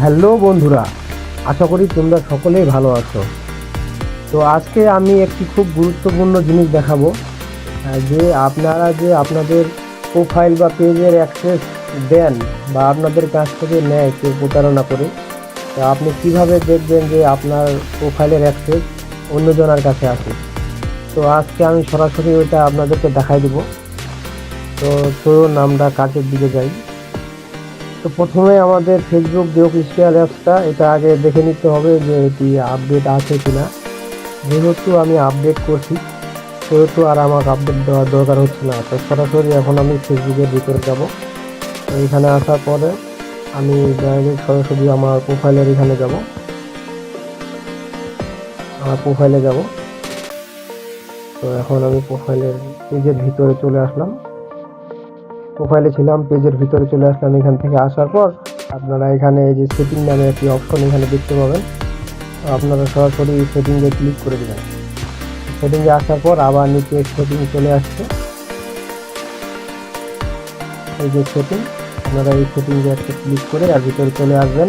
Hello বন্ধুরা, আশা করি তোমরা সকলেই ভালো আছো। তো আজকে আমি একটি খুব গুরুত্বপূর্ণ জিনিস দেখাবো যে আপনারা যে আপনাদের প্রোফাইল বা পেজের অ্যাক্সেস দেন বা আপনাদের কাছ থেকে নেয় কেউ প্রতারণা করে, তো আপনি কীভাবে দেখবেন যে আপনার প্রোফাইলের অ্যাক্সেস অন্যজনের কাছে আছে? তো আজকে আমি সরাসরি ওইটা আপনাদেরকে দেখাই দিব। তো চলুন আমরা কাজের দিকে যাই। তো প্রথমে আমাদের ফেসবুক যে অফিসিয়াল অ্যাপসটা এটা আগে দেখে নিতে হবে যে এটি আপডেট আছে কি না যেহেতু আমি আপডেট করছি, সেহেতু আর আমাকে আপডেট দেওয়ার দরকার হচ্ছে না। তো সরাসরি এখন আমি ফেসবুকের ভিতরে যাব। তো এখানে আসার পরে আমি ডাইরেক্ট সরাসরি আমার প্রোফাইলের এখানে যাব। আমার প্রোফাইলে যাব। তো এখন আমি প্রোফাইলের পেজের ভিতরে চলে আসলাম। প্রোফাইলে ছিলাম পেজের ভিতরে চলে আসলাম এখান থেকে আসার পর আপনারা এখানে এই যে সেটিং নামে একটি অপশন এখানে দেখতে পাবেন। আপনারা সরাসরি সেটিংয়ে ক্লিক করে দেবেন। সেটিংয়ে আসার পর আবার নিচে সেটিং চলে আসছে। এই যে সেটিং আপনারা এই সেটিংয়ে একটা ক্লিক করে আর ভিতরে চলে আসবেন।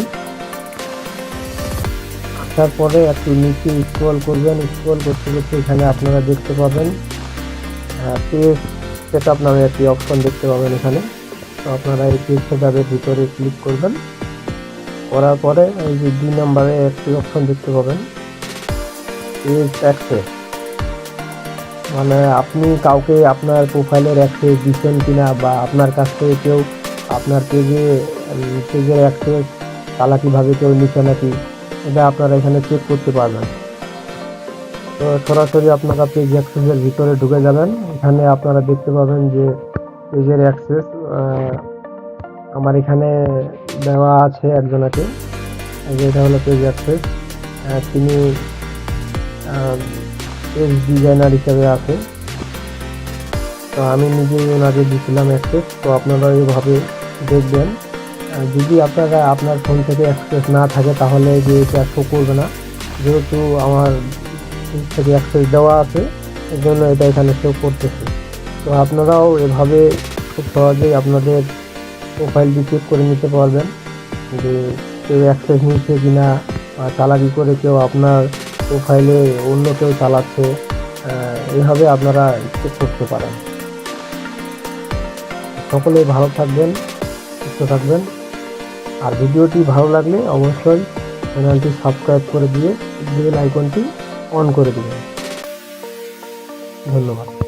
আসার পরে একটু নিচে স্ক্রল করবেন। স্ক্রল করতে করতে এখানে আপনারা দেখতে পাবেন পেজ সেট আপ নামে একটি অপশন দেখতে পাবেন এখানে। তো আপনারা এই পেজ সেট আপের ভিতরে ক্লিক করবেন। করার পরে এই যে দুই নম্বরে একটি অপশন দেখতে পাবেন। পেজ অ্যাক্সেস মানে আপনি কাউকে আপনার প্রোফাইলের অ্যাক্সেস দিচ্ছেন কিনা বা আপনার কাছ থেকে কেউ আপনার পেজে পেজের অ্যাক্সেস চালাকিভাবে কেউ নিচ্ছে নাকি, এটা আপনারা এখানে চেক করতে পারবেন। তো সরাসরি আপনারা পেজ অ্যাক্সেসের ভিতরে ঢুকে যাবেন। এখানে আপনারা দেখতে পাবেন যে পেজের অ্যাক্সেস আমার এখানে দেওয়া আছে একজনাকে। এটা হলো পেজ অ্যাক্সেস। তিনি পেজ ডিজাইনার হিসাবে আছে তো আমি নিজেই ওনাকে দিয়েছিলাম অ্যাক্সেস। তো আপনারা এইভাবে দেখবেন। যদি আপনারা আপনার ফোন থেকে অ্যাক্সেস না থাকে, তাহলে যে এটা শো করবে না। যেহেতু আমার থেকে অ্যাক্সেস দেওয়া আছে এর জন্য এটা এখানে শো করতেছে। তো আপনারাও এভাবে খুব সহজেই আপনাদের প্রোফাইলটি চেক করে নিতে পারবেন যে কেউ অ্যাক্সেস নিচ্ছে কিনা বা চালাকি করে কেউ আপনার প্রোফাইলে অন্য কেউ চালাচ্ছে আহ, এইভাবে আপনারা চেক করতে পারেন। সকলে ভালো থাকবেন সুস্থ থাকবেন। আর ভিডিওটি ভালো লাগলে অবশ্যই চ্যানেলটি সাবস্ক্রাইব করে দিয়ে বেল আইকনটি অন করে দেবেন। ধন্যবাদ।